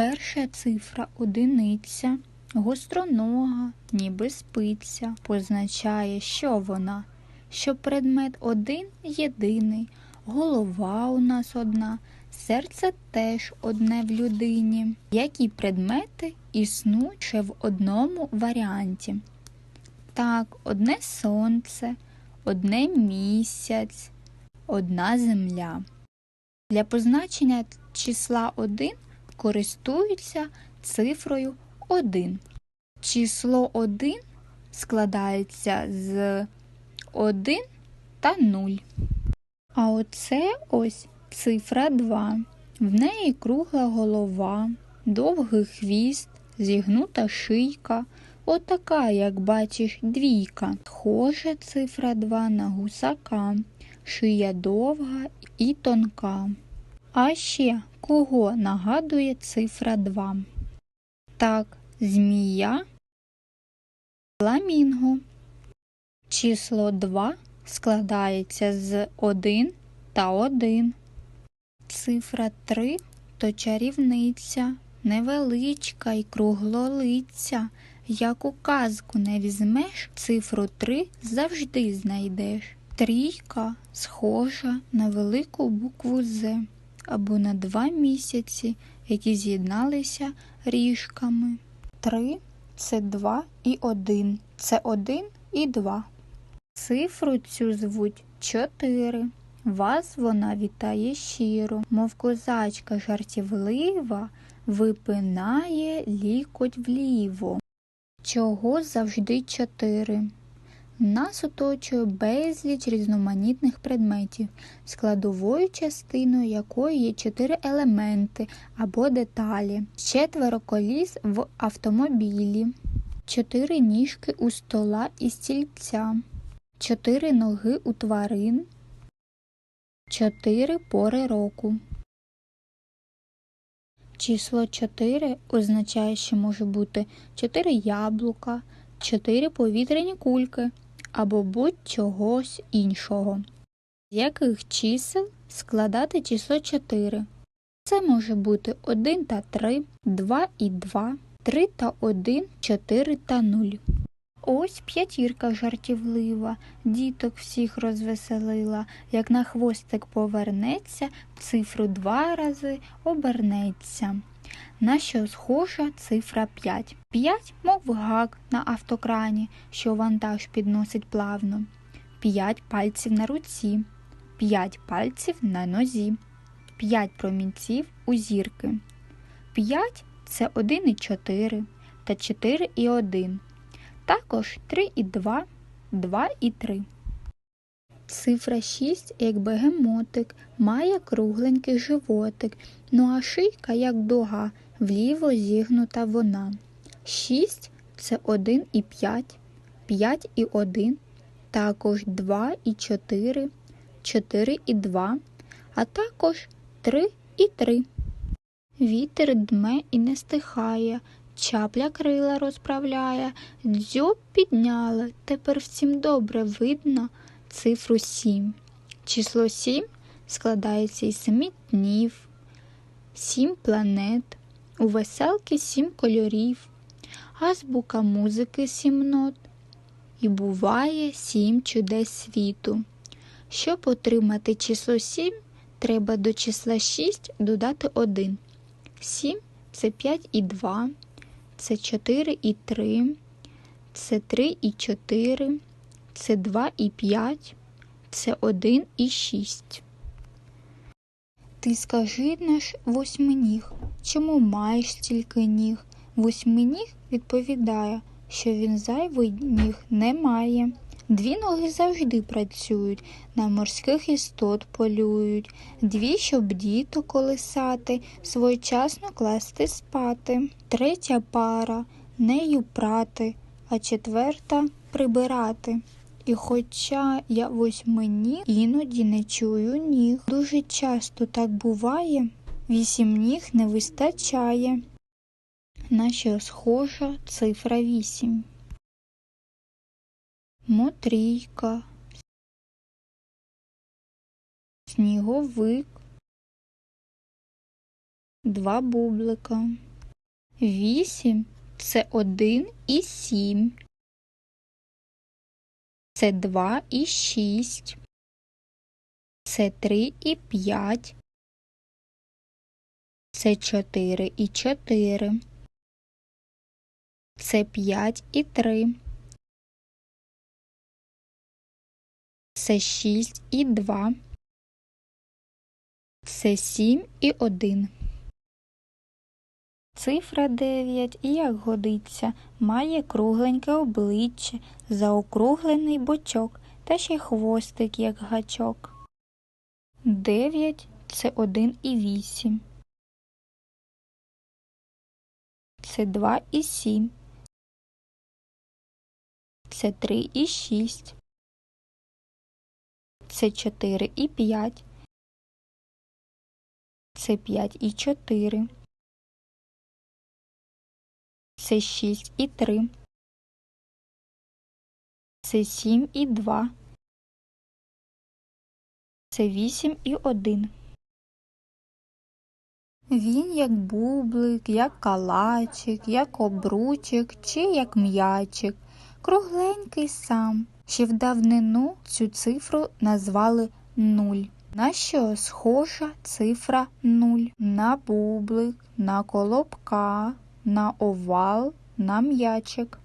Перша цифра одиниця, гостронога, ніби спиця, позначає, що вона, що предмет один єдиний, голова у нас одна, серце теж одне в людині. Які предмети існують ще в одному варіанті? Так, одне сонце, одне місяць, одна земля. Для позначення числа 1 користуються цифрою 1. Число 1 складається з 1 та 0. А оце ось цифра 2. В неї кругла голова, довгий хвіст, зігнута шийка. Отака, як бачиш, двійка. Схожа цифра 2 на гусака, шия довга і тонка. А ще кого нагадує цифра 2? Так, змія, фламінго. Число 2 складається з 1 та 1. Цифра 3 то чарівниця, невеличка й круглолиця. Як у казку не візьмеш, цифру 3 завжди знайдеш. Трійка схожа на велику букву З або на два місяці, які з'єдналися ріжками. Три це два і один. Це один і два. Цифру цю звуть чотири. Вас вона вітає щиро, мов козачка жартівлива, випинає лікоть вліво. Чого завжди чотири? Нас оточує безліч різноманітних предметів, складовою частиною якої є чотири елементи або деталі, четверо коліс в автомобілі, чотири ніжки у стола і стільця, чотири ноги у тварин, чотири пори року. Число 4 означає, що може бути 4 яблука, 4 повітряні кульки або будь-чогось іншого. З яких чисел складати число 4? Це може бути 1 та 3, 2 і 2, 3 та 1, 4 та 0. Ось п'ятірка жартівлива, діток всіх розвеселила, як на хвостик повернеться, цифру два рази обернеться. На що схожа цифра 5. 5, мов гак на автокрані, що вантаж підносить плавно. 5 пальців на руці, 5 пальців на нозі, 5 промінців у зірки. 5 це 1 і 4 та 4 і 1. Також 3 і 2, 2 і 3. Цифра 6, як бегемотик, має кругленький животик, ну а шийка, як дуга, вліво зігнута вона. 6 це 1 і 5, 5 і 1, також 2 і 4, 4 і 2, а також 3 і 3. Вітер дме і не стихає, чапля крила розправляє, дзьоб підняли, тепер всім добре видно цифру 7. Число 7 складається із 7 днів, 7 планет, у веселки 7 кольорів, азбука музики 7 нот. І буває 7 чудес світу. Щоб отримати число 7, треба до числа 6 додати 1. 7 це 5 і 2, це 4 і 3, це 3 і 4, це 2 і 5, це 1 і 6. Ти скажи наш восьминіг, чому маєш стільки ніг? Восьминіг відповідає, що він зайвий ніг не має. Дві ноги завжди працюють, на морських істот полюють, дві, щоб діто колисати, своєчасно класти спати. Третя пара нею прати, а четверта прибирати. І хоча я восьминіг, іноді не чую ніг. Дуже часто так буває, вісім ніг не вистачає. На що схожа цифра вісім. Мотрійка, сніговик, два бублика. Вісім це один і сім. Це два і шість. Це три і п'ять. Це чотири і чотири. Це п'ять і три. Це шість і два. Це сім і один. Цифра 9, як годиться, має кругленьке обличчя, заокруглений бочок та ще хвостик, як гачок. 9 це 1 і 8. Це 2 і 7. Це 3 і 6. Це 4 і 5. Це 5 і 4. Це 6 і 3. Це 7 і 2. Це 8 і 1. Він як бублик, як калачик, як обручик чи як м'ячик. Кругленький сам. Ще в давнину цю цифру назвали нуль. На що схожа цифра нуль? На бублик, на колобка, на овал, на м'ячик.